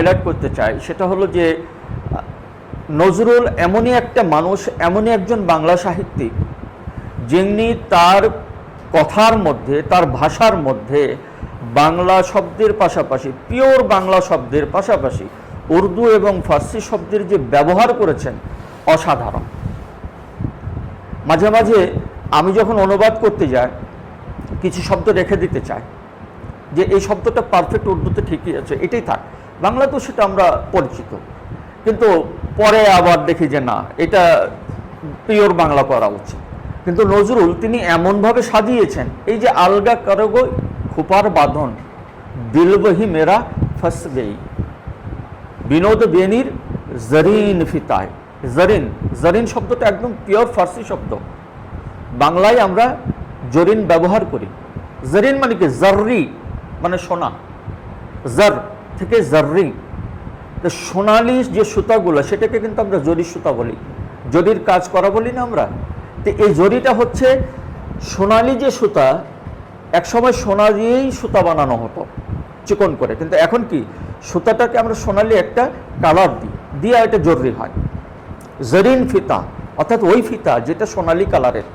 Highlight করতে চাই, সেটা হলো যে, নজরুল এমনই একটা মানুষ, এমনই একজন বাংলা সাহিত্যিক, যিনি তার কথার মধ্যে, তার ভাষার মধ্যে বাংলা শব্দের পাশাপাশি, পিওর বাংলা শব্দের পাশাপাশি, উর্দু এবং ফার্সি শব্দের যে ব্যবহার করেছেন, অসাধারণ। মাঝে মাঝে আমি যখন অনুবাদ করতে যাই, কিছু শব্দ রেখে দিতে চাই, যে এই শব্দটা পারফেক্ট উর্দুতে ঠিকই আছে, এটাই থাক। বাংলা তো সেটা আমরা পরিচিত। কিন্তু পরে আবার দেখি যে না, এটা পিওর বাংলা করা উচিত। কিন্তু নজরুল তিনি এমনভাবে সাজিয়েছেন, এই যে আলগা করগো খুপার বাঁধন, দিলবহি মেরা ফস গই। বিনোদ বেনির জরিন ফিতায়। জরিন জরিন শব্দটা একদম পিওর ফার্সি শব্দ। বাংলায় আমরা জরিন ব্যবহার করি। জরিন মানে কি? জর্রি মানে সোনা। জর থেকে জর্রি, তো সোনালি যে সুতাগুলো, সেটাকে কিন্তু আমরা জরি সুতা বলি। জরির কাজ করা বলি না আমরা। তো এই জরিটা হচ্ছে সোনালি যে সুতা, একসময় সোনা দিয়েই সুতা বানানো হতো, চিকন করে। কিন্তু এখন কি, সুতাটাকে আমরা সোনালি একটা কালার দিই, দিয়ে এটা জরুরি হয়। জরিন ফিতা, অর্থাৎ ওই ফিতা যেটা সোনালি কালারের।